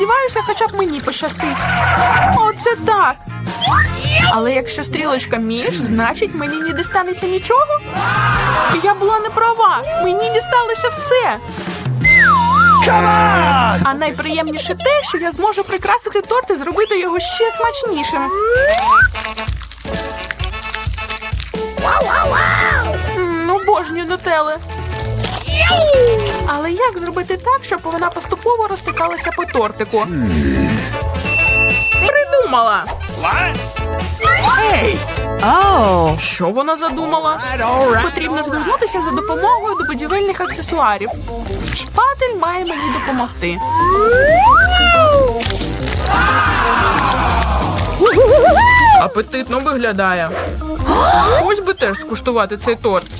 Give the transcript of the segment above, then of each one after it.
Сподіваюся, хоча б мені пощастить. Оце так. Але якщо стрілочка між, значить мені не дістанеться нічого. Я була не права. Мені дісталося все. А найприємніше те, що я зможу прикрасити торт і зробити його ще смачнішим. Ну, божню нутели. Але як зробити так, щоб вона поступово розтикалася по тортику? Придумала! Що вона задумала? Потрібно звернутися за допомогою до будівельних аксесуарів. Шпатель має мені допомогти. Апетитно виглядає. Ось би теж скуштувати цей торт.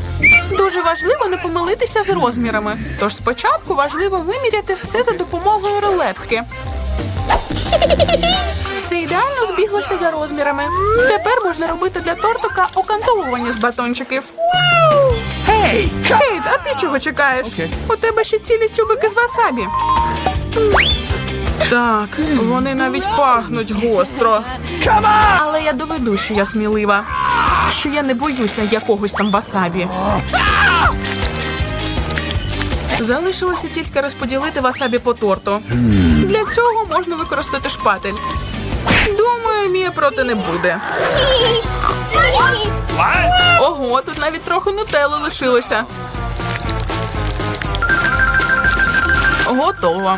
Дуже важливо не помилитися з розмірами. Тож спочатку важливо виміряти все за допомогою рулетки. Все ідеально збіглося за розмірами. Тепер можна робити для тортика окантовування з батончиків. Кейт, а ти чого чекаєш? У тебе ще цілі тюбики з васабі. Так, вони навіть пахнуть гостро. Але я доведу, що я смілива. Що я не боюся якогось там васабі. Залишилося тільки розподілити васабі по торту. Для цього можна використати шпатель. Думаю, Мія проти не буде. Ого, тут навіть трохи нутелли лишилося. Готово.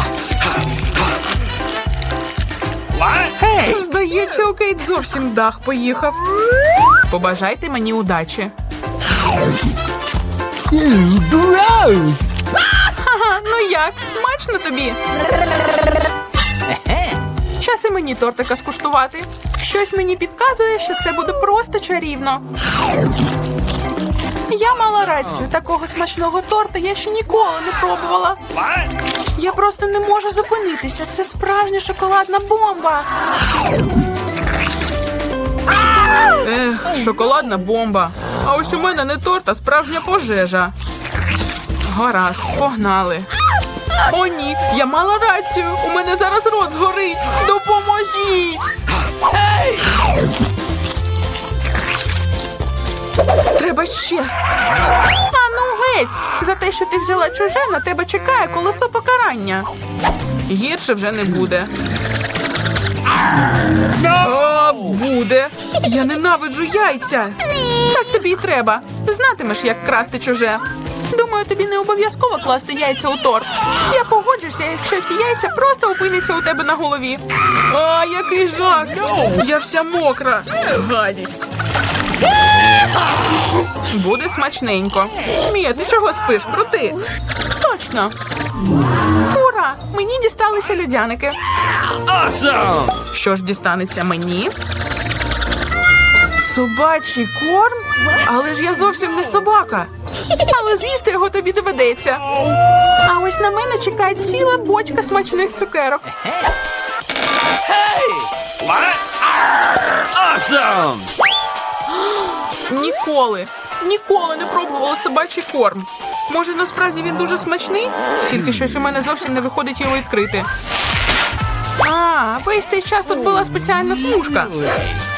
Здається, у Кейт зовсім дах поїхав. Побажайте мені удачі. Gross! Ну як? Смачно тобі? Час і мені тортика скуштувати. Щось мені підказує, що це буде просто чарівно. Я мала рацію, такого смачного торта я ще ніколи не пробувала. Я просто не можу зупинитися. Це справжня шоколадна бомба. Ех, шоколадна бомба. А ось у мене не торт, а справжня пожежа. Гаразд, погнали. О, ні, я мала рацію. У мене зараз рот згорить. Допоможіть. Треба ще. А ну геть! За те, що ти взяла чуже, на тебе чекає колесо покарання. Гірше вже не буде. О, буде. Я ненавиджу яйця. Так тобі й треба. Знатимеш, як красти чуже. Думаю, тобі не обов'язково класти яйця у торт. Я погоджуся, якщо ці яйця просто опиняться у тебе на голові. А, який жах! Я вся мокра. Гадість. Буде смачненько. Мія, ти чого спиш? Крути. Точно. Ура! Мені дісталися льодяники. Awesome! Що ж дістанеться мені? Собачий корм? Але ж я зовсім не собака. Але з'їсти його тобі доведеться. А ось на мене чекає ціла бочка смачних цукерок. Awesome! Ніколи, ніколи не пробувала собачий корм. Може, насправді він дуже смачний? Тільки щось у мене зовсім не виходить його відкрити. А, весь цей час тут була спеціальна смужка.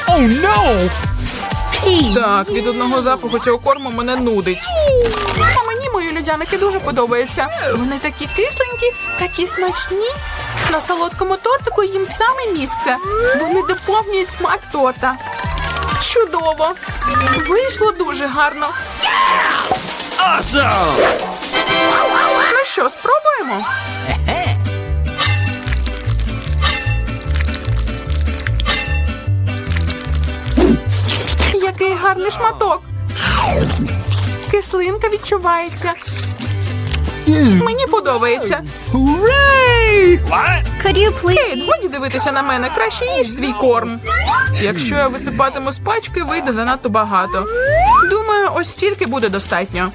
Oh no! Так, від одного запаху цього корму мене нудить. А мені мої людяники дуже подобаються. Вони такі кисленькі, такі смачні. На солодкому тортику їм саме місце. Вони доповнюють смак торта. Чудово! Вийшло дуже гарно. Awesome! Ну що, спробуємо? Який гарний шматок. Кислинка відчувається. Мені подобається. Hooray! What? Could you please? Кейт, годі дивитися на мене, краще їж свій корм. Якщо я висипатиму з пачки, вийде занадто багато. Думаю, ось стільки буде достатньо.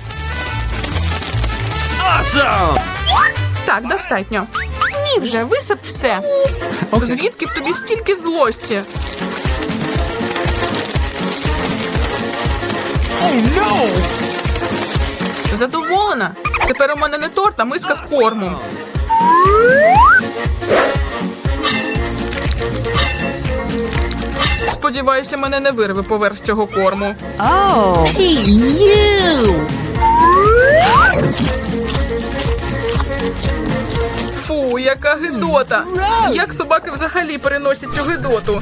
Awesome! Так, достатньо. Ні, вже висип все. Звідки в тобі стільки злості? Задоволена? Тепер у мене не торт, а миска з кормом. Сподіваюся, мене не вирве поверх цього корму. Oh. Hey! Фу, яка гидота! Як собаки взагалі переносять цю гидоту?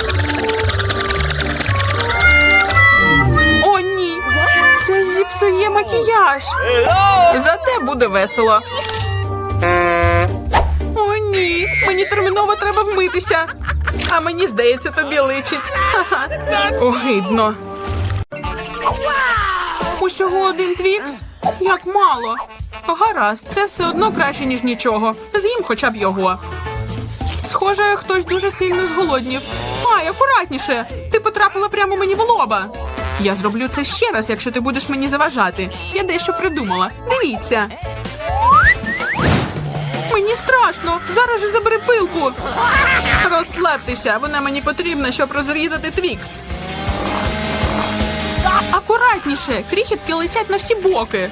Зіпсує макіяж. Зате буде весело. О, ні. Мені терміново треба вмитися. А мені здається, тобі личить. Огидно. Усього один твікс? Як мало. Гаразд, це все одно краще, ніж нічого. З'їм хоча б його. Схоже, хтось дуже сильно зголоднів. Ай, акуратніше. Ти потрапила прямо мені в лоба. Я зроблю це ще раз, якщо ти будеш мені заважати. Я дещо придумала. Дивіться. Мені страшно. Зараз же забери пилку. Розслабтеся, вона мені потрібна, щоб розрізати твікс. Акуратніше, крихітки летять на всі боки.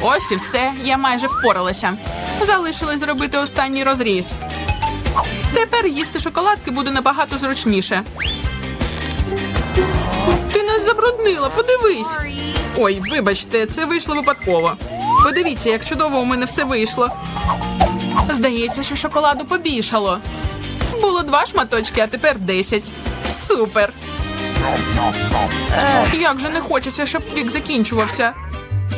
Ось і все, я майже впоралася. Залишилось зробити останній розріз. Тепер їсти шоколадки буде набагато зручніше. Забруднила, подивись. Ой, вибачте, це вийшло випадково. Подивіться, як чудово у мене все вийшло. Здається, що шоколаду побільшало. Було два шматочки, а тепер десять. Супер. Як же не хочеться, щоб твік закінчувався.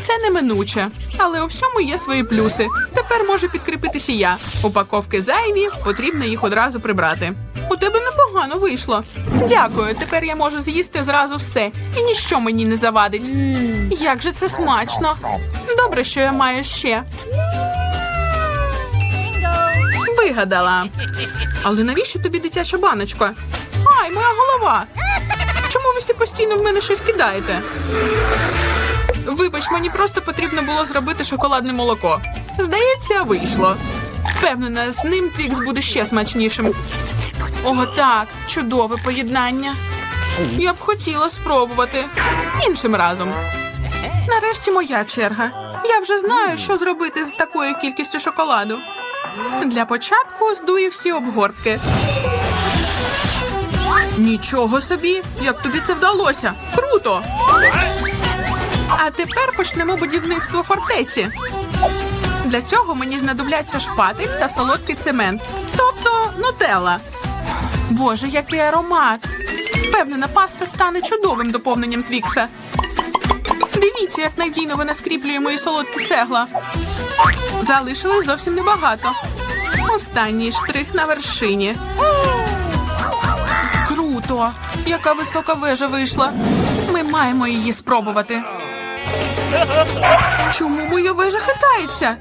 Це неминуче, але у всьому є свої плюси. Тепер може підкріпитися я. Упаковки зайві, потрібно їх одразу прибрати. У тебе непогано вийшло. Дякую. Тепер я можу з'їсти зразу все, і ніщо мені не завадить. Як же це смачно. Добре, що я маю ще. Вигадала. Але навіщо тобі дитяча баночка? Ай, моя голова. Чому ви всі постійно в мене щось кидаєте? Вибач, мені просто потрібно було зробити шоколадне молоко. Здається, вийшло. Впевнена, з ним твікс буде ще смачнішим. О, так, чудове поєднання. Я б хотіла спробувати іншим разом. Нарешті моя черга. Я вже знаю, що зробити з такою кількістю шоколаду. Для початку здую всі обгортки. Нічого собі! Як тобі це вдалося? Круто! А тепер почнемо будівництво фортеці. Для цього мені знадобляться шпатель та солодкий цемент, тобто нутелла. Боже, який аромат! Впевнена, паста стане чудовим доповненням твікса. Дивіться, як надійно вона скріплює мої солодкі цегла. Залишилось зовсім небагато. Останній штрих на вершині. Круто! Яка висока вежа вийшла. Ми маємо її спробувати. Чому моя вежа хитається?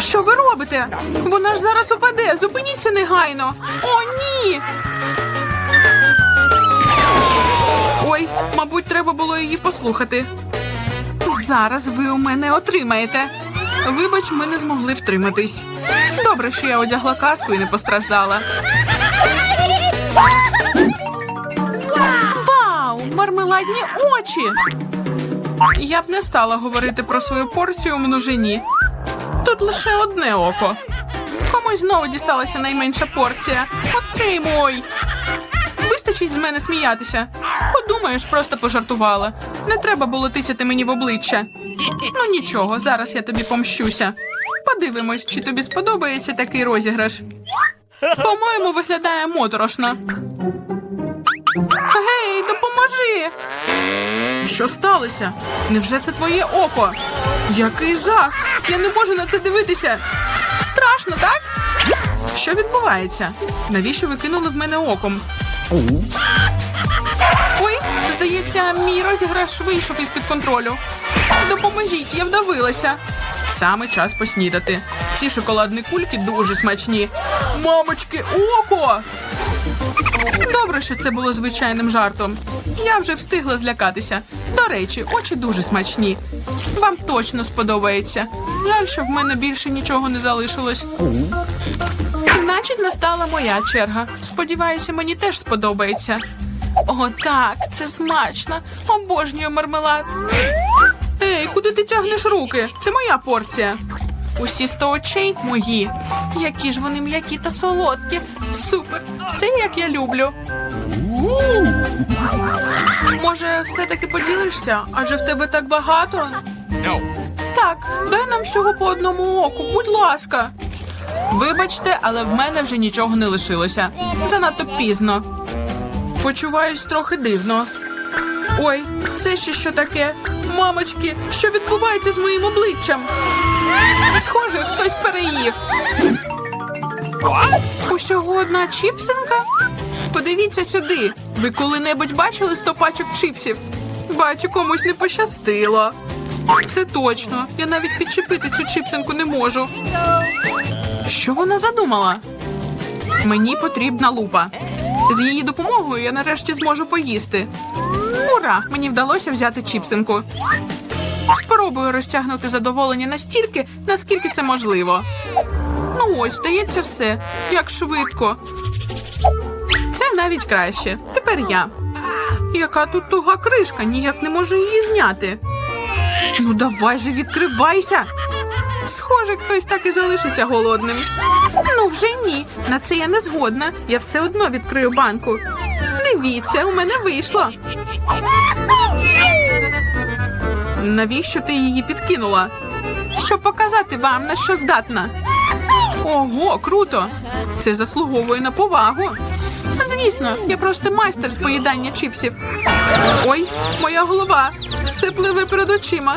Що ви робите? Вона ж зараз упаде. Зупиніться негайно. О, ні. Мабуть, треба було її послухати. Зараз ви у мене отримаєте. Вибач, ми не змогли втриматись. Добре, що я одягла каску і не постраждала. Вау! Мармеладні очі! Я б не стала говорити про свою порцію у множині. Тут лише одне око. Комусь знову дісталася найменша порція. Отримуй! Вистачить з мене сміятися. Подумаєш, просто пожартувала. Не треба було тисяти мені в обличчя. Ну нічого, зараз я тобі помщуся. Подивимось, чи тобі сподобається такий розіграш. По-моєму, виглядає моторошно. Гей, допоможи! Що сталося? Невже це твоє око? Який жах! Я не можу на це дивитися. Страшно, так? Що відбувається? Навіщо ви кинули в мене оком? Ой, здається, мій розіграш вийшов із-під контролю. Допоможіть, я вдавилася. Саме час поснідати. Ці шоколадні кульки дуже смачні. Мамочки, око! Добре, що це було звичайним жартом. Я вже встигла злякатися. До речі, очі дуже смачні. Вам точно сподобається. Жаль, що в мене більше нічого не залишилось. Значить, настала моя черга. Сподіваюся, мені теж сподобається. О, так, це смачно. Обожнюю мармелад. Ей, куди ти тягнеш руки? Це моя порція. Усі сто очей мої. Які ж вони м'які та солодкі. Супер. Все як я люблю. Може, все-таки поділишся? Адже в тебе так багато. No. Так, дай нам всього по одному оку, будь ласка. Вибачте, але в мене вже нічого не лишилося. Занадто пізно. Почуваюсь трохи дивно. Ой, це ще що таке? Мамочки, що відбувається з моїм обличчям? Схоже, хтось переїв. Усього одна чіпсинка? Подивіться сюди. Ви коли-небудь бачили сто пачок чіпсів? Бачу, комусь не пощастило. Це точно. Я навіть підчепити цю чіпсинку не можу. Що вона задумала? Мені потрібна лупа. З її допомогою я нарешті зможу поїсти. Ура! Мені вдалося взяти чіпсинку. Спробую розтягнути задоволення настільки, наскільки це можливо. Ну ось, здається, все. Як швидко. Це навіть краще. Тепер я. Яка тут туга кришка, ніяк не можу її зняти. Ну давай же відкривайся. Схоже, хтось так і залишиться голодним. Ну вже ні. На це я не згодна. Я все одно відкрию банку. Дивіться, у мене вийшло. Навіщо ти її підкинула? Щоб показати вам, на що здатна. Ого, круто! Це заслуговує на повагу. Звісно, я просто майстер з поїдання чіпсів. Ой, моя голова. Все пливе перед очима.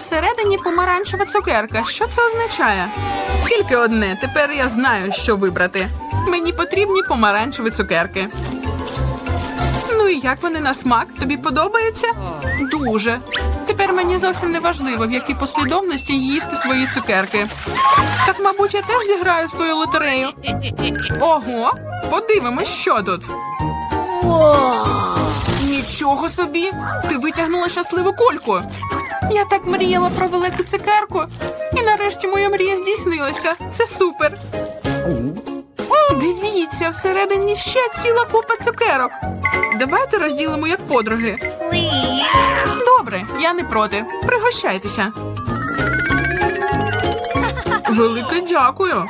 Усередині помаранчева цукерка. Що це означає? Тільки одне. Тепер я знаю, що вибрати. Мені потрібні помаранчеві цукерки. Ну і як вони на смак? Тобі подобається? Дуже. Тепер мені зовсім не важливо, в якій послідовності їсти свої цукерки. Так, мабуть, я теж зіграю в твою лотерею. Ого, подивимось, що тут. Нічого собі! Ти витягнула щасливу кульку. Я так мріяла про велику цукерку, і нарешті моя мрія здійснилася. Це супер. Дивіться, всередині ще ціла купа цукерок. Давайте розділимо як подруги. Добре, я не проти. Пригощайтеся. Велике дякую.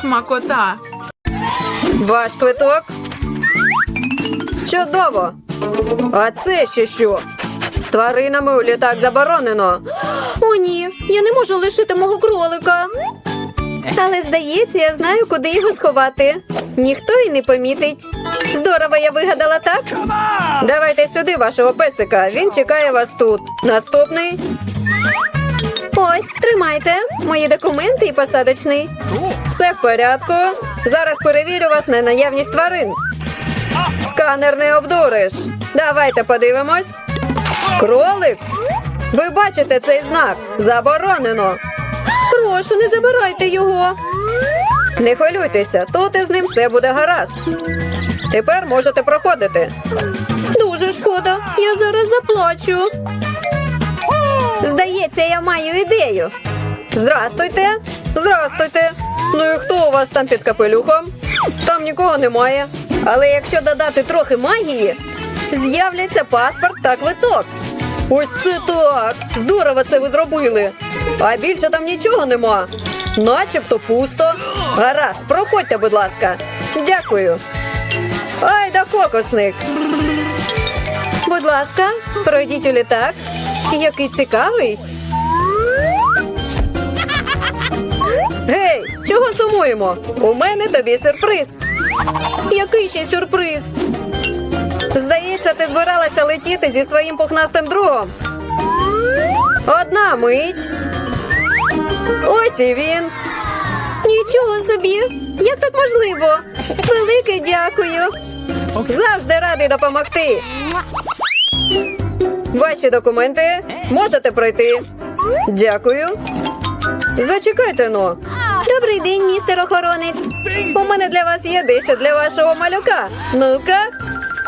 Смакота. Ваш квиток? Чудово! А це ще що? З тваринами у літак заборонено. О, ні, я не можу лишити мого кролика. Але здається, я знаю, куди його сховати. Ніхто й не помітить. Здорово, я вигадала так. Давайте сюди вашого песика. Він чекає вас тут. Наступний. Ось, тримайте мої документи і посадочний. Все в порядку. Зараз перевірю вас на наявність тварин. Сканер не обдуриш. Давайте подивимось. Кролик. Ви бачите цей знак? Заборонено. Прошу, не забирайте його. Не хвилюйтеся, тут із ним все буде гаразд. Тепер можете проходити. Дуже шкода. Я зараз заплачу. Здається, я маю ідею. Здрастуйте. Здрастуйте. Ну і хто у вас там під капелюхом? Там нікого немає. Але якщо додати трохи магії, з'являться паспорт та квиток. Ось це так! Здорово це ви зробили. А більше там нічого нема. Начебто пусто. Гаразд, проходьте, будь ласка. Дякую. Ай да фокусник. Будь ласка, пройдіть у літак. Який цікавий. Гей, чого сумуємо? У мене тобі сюрприз. Який ще сюрприз? Здається, ти збиралася летіти зі своїм пухнастим другом. Одна мить. Ось і він. Нічого собі. Як так можливо? Велике дякую. Завжди радий допомогти. Ваші документи можете пройти. Дякую. Зачекайте ну. Добрий день, містер охоронець. У мене для вас є дещо для вашого малюка. Ну-ка.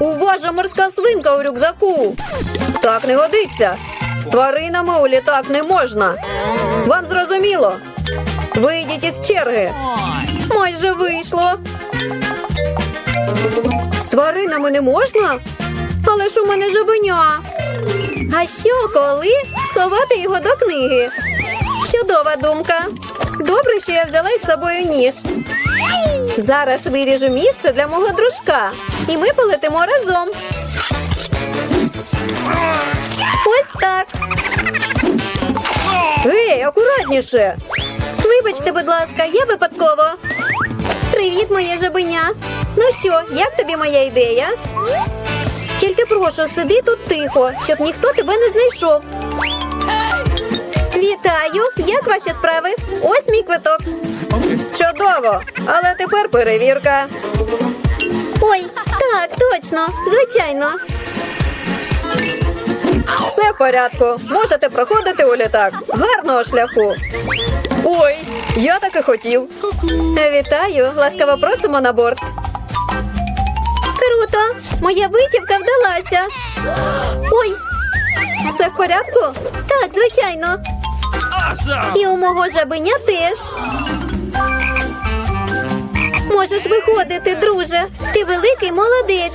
У вас же морська свинка у рюкзаку. Так не годиться. З тваринами у літак не можна. Вам зрозуміло? Вийдіть із черги. Майже вийшло. З тваринами не можна? Але ж у мене жабеня. А що, коли сховати його до книги? Чудова думка. Добре, що я взяла із собою ніж. Зараз виріжу місце для мого дружка, і ми полетимо разом. Ось так. Гей, акуратніше. Вибачте, будь ласка, я випадково. Привіт, моє жабеня. Ну що, як тобі моя ідея? Тільки прошу, сиди тут тихо, щоб ніхто тебе не знайшов. Вітаю! Як ваші справи? Ось мій квиток. Чудово. Але тепер перевірка. Ой, точно, звичайно. Все в порядку. Можете проходити у літак. Гарного шляху. Ой, я так і хотів. Вітаю, ласкаво просимо на борт. Круто! Моя витівка вдалася. Ой, все в порядку? Так, звичайно. І у мого жабеня теж. Можеш виходити, друже. Ти великий молодець.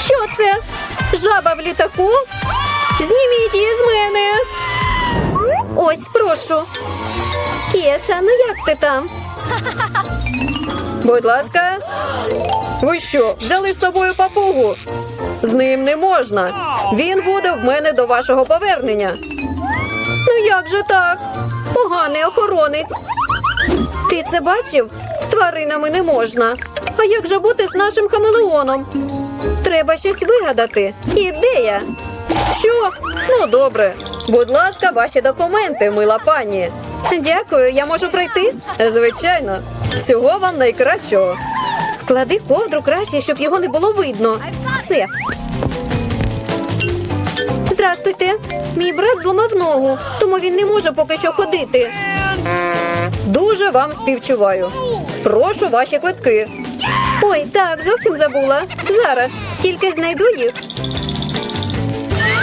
Що це? Жаба в літаку? Зніміть її з мене. Ось, прошу. Кеша, ну як ти там? Будь ласка. Ви що, взяли з собою папугу? З ним не можна. Він буде в мене до вашого повернення. Ну як же так? Поганий охоронець. Ти це бачив? З тваринами не можна. А як же бути з нашим хамелеоном? Треба щось вигадати. Ідея. Що? Ну добре. Будь ласка, ваші документи, мила пані. Дякую, я можу пройти. Звичайно, всього вам найкращого. Склади ковдру краще, щоб його не було видно. Все. Здрастуйте. Мій брат зламав ногу, тому він не може поки що ходити. Дуже вам співчуваю. Прошу ваші квитки. Ой, так, зовсім забула. Зараз, тільки знайду їх.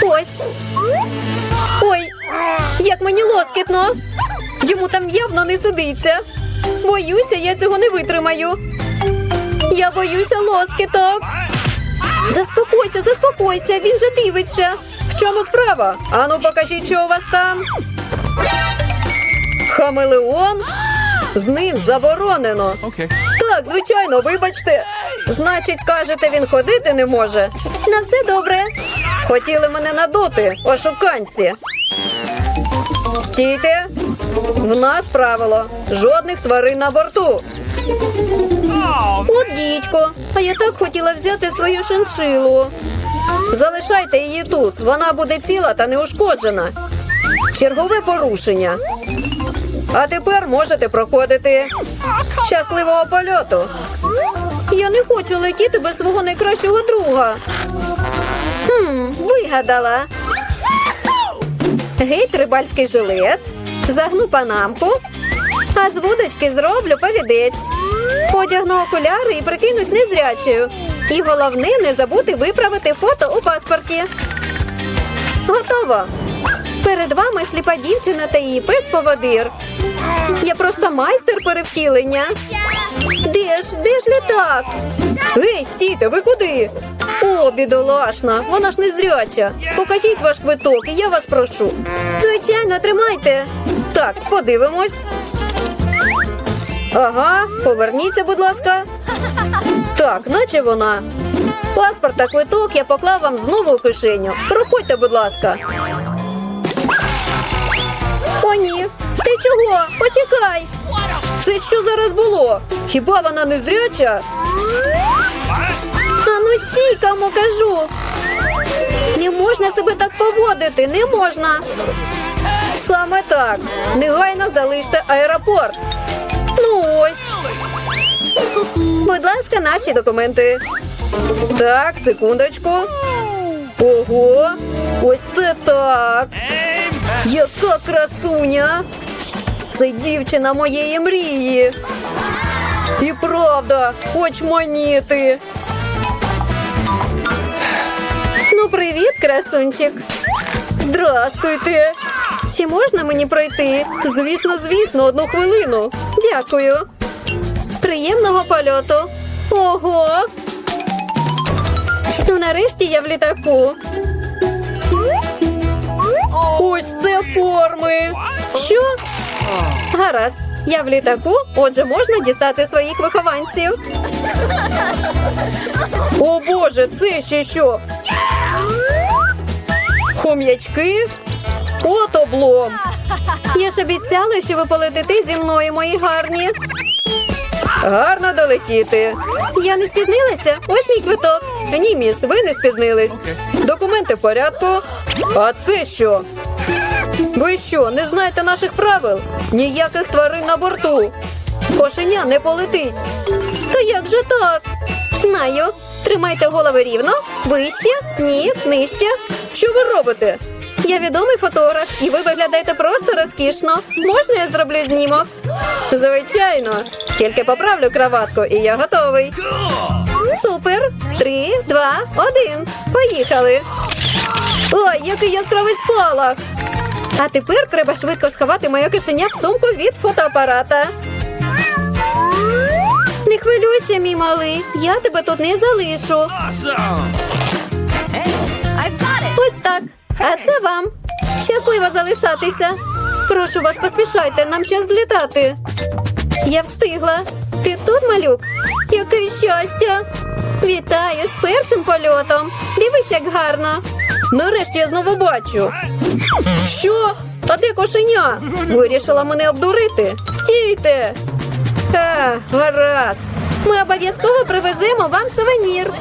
Ось. Ой, як мені лоскітно. Йому там явно не сидиться. Боюся, я цього не витримаю. Я боюся лоскіток. Заспокойся, заспокойся, він же дивиться. В чому справа? Ану, покажіть, що у вас там. Хамелеон? З ним заборонено. Okay. Так, звичайно, вибачте. Значить, кажете, він ходити не може. На все добре. Хотіли мене надути, ошуканці. Стійте. В нас правило. Жодних тварин на борту. От дідько. А я так хотіла взяти свою шиншилу. Залишайте її тут. Вона буде ціла та неушкоджена. Чергове порушення. А тепер можете проходити. Щасливого польоту. Я не хочу летіти без свого найкращого друга. Хм, вигадала. Геть рибальський жилет, загну панамку, а з вудочки зроблю повідець. Одягну окуляри і прикинусь незрячою. І головне не забути виправити фото у паспорті. Готово. Перед вами сліпа дівчина та її пес поводир. Я просто майстер перевтілення. Де ж, де ж літак? Гей, стійте, ви куди? О, бідолашна, вона ж не зряча. Покажіть ваш квиток, і я вас прошу. Звичайно, тримайте. Так, подивимось. Ага, поверніться, будь ласка. Так, наче вона. Паспорт та квиток я поклав вам знову у кишеню. Проходьте, будь ласка. О, ні. Ти чого? Почекай. Це що зараз було? Хіба вона не зряча? А ну стій, кому кажу. Не можна себе так поводити, не можна. Саме так. Негайно залиште аеропорт. Ну ось. Будь ласка, наші документи. Так, секундочку. Ого, ось це так. Яка красуня! Це дівчина моєї мрії. І правда, очманіти. Ну, привіт, красунчик. Здрастуйте. Чи можна мені пройти? Звісно, звісно, одну хвилину. Дякую. Приємного польоту. Ого. Ну, нарешті я в літаку. Ось це форми. Що? Гаразд. Я в літаку, отже, можна дістати своїх вихованців. О Боже, це ще що? Хом'ячки? От облом. Я ж обіцяла, що ви полетите зі мною, мої гарні. Гарно долетіти. Я не спізнилася. Ось мій квиток. Ні, міс, ви не спізнились. Документи в порядку. А це що? Ви що, не знаєте наших правил? Ніяких тварин на борту. Кошеня не полетить. Та як же так? Знаю. Тримайте голови рівно, вище, ні, нижче. Що ви робите? Я відомий фотограф, і ви виглядаєте просто розкішно. Можна я зроблю знімок? Звичайно. Тільки поправлю краватку, і я готовий. Супер! Три, два, один. Поїхали. Ой, який яскравий спалах! А тепер треба швидко сховати моє кишеня в сумку від фотоапарата. Не хвилюйся, мій малий. Я тебе тут не залишу. Ось так. А це вам. Щасливо залишатися. Прошу вас, поспішайте, нам час злітати. Я встигла. Ти тут, малюк? Яке щастя! Вітаю з першим польотом. Дивись, як гарно. Нарешті я знову бачу. Що? А де кошеня? Вирішила мене обдурити. Стійте. А, гаразд. Ми обов'язково привеземо вам сувенір.